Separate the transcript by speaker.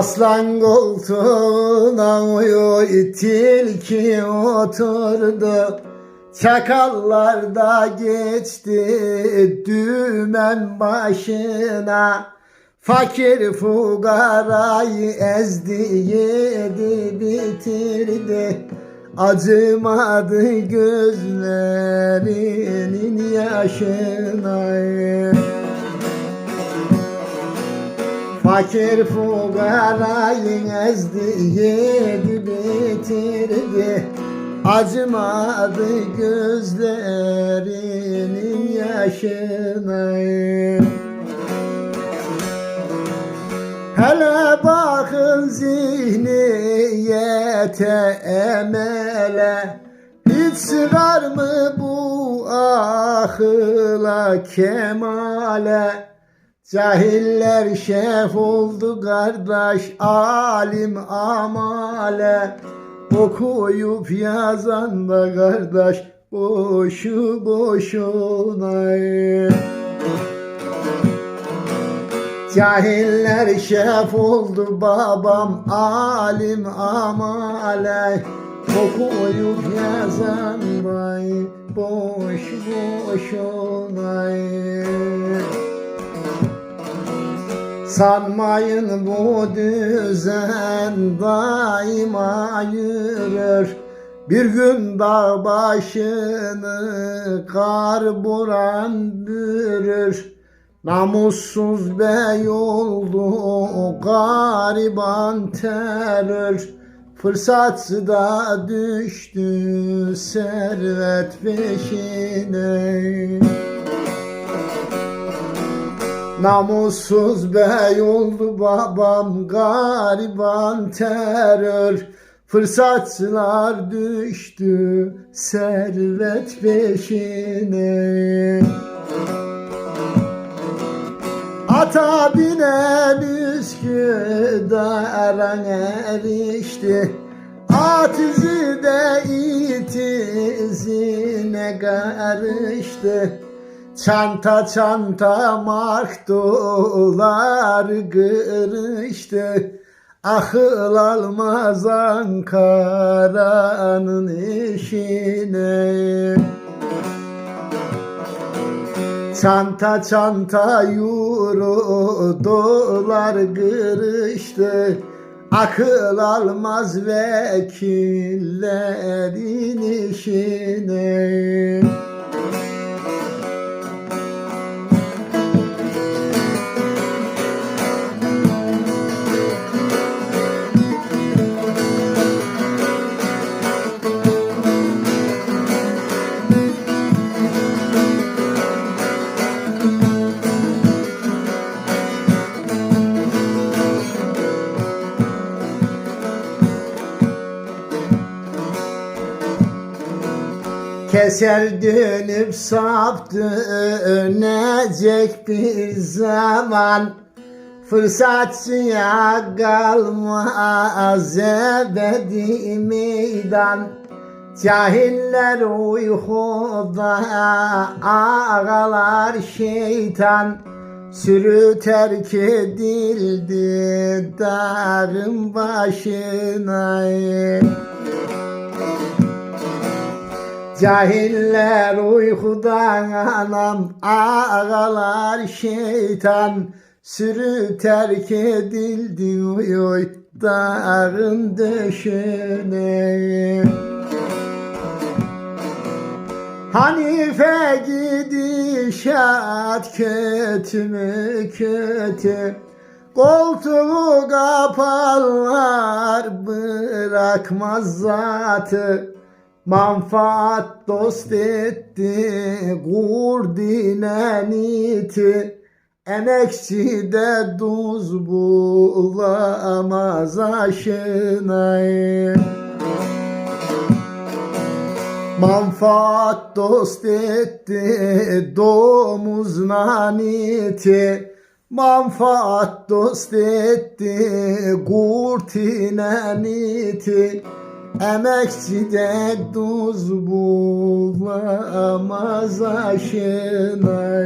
Speaker 1: Aslan koltuğuna uyuyor tilki oturdu. Çakallar da geçti dümen başına. Fakir fukarayı ezdi yedi bitirdi. Acımadı gözlerinin yaşına Fakir fukarayı ezdi yedi bitirdi. Acımadı gözlerinin yaşına. Hele bakın zihniyete emele. Hiç sığar mı bu ahıla kemale Cahiller şef oldu kardeş alim amale. Okuyup yazan da kardeş boşu boşuna Cahiller şef oldu babam alim amale. Okuyup yazan da boş boşuna Sanmayın bu düzen daima yürür. Bir gün dağ başını kar buran bürür. Namussuz bey oldu gariban terör. Fırsatsı da düştü servet peşine Namussuz bey oldu babam gariban terör. Fırsatçılar düştü servet peşine. Ata binen Üsküdar'a erişti. At izi de it izine karıştı Çanta çanta markdolar kırıştı Akıl almaz Ankara'nın işine. Çanta çanta euro dolar kırıştı Akıl almaz vekillerin işine Keser dönüp saptı önecek bir zaman. Fırsatçıya kalmaz ebedi meydan. Cahiller uykuda ağalar şeytan. Sürü terk edildi dağın başına Cahiller uykudan anam ağalar şeytan. Sürü terk edildi oy oy dağın döşüne Hanife gidişat kötü mü kötü. Koltuğu kaparlar bırakmaz zatı Manfaat dost etti gur dineniti Emekçi de duz bulamaz aşına Manfaat dost etti domuz naniti Manfaat dost etti kurt ineniti Emekçi de tuz bulamaz aşına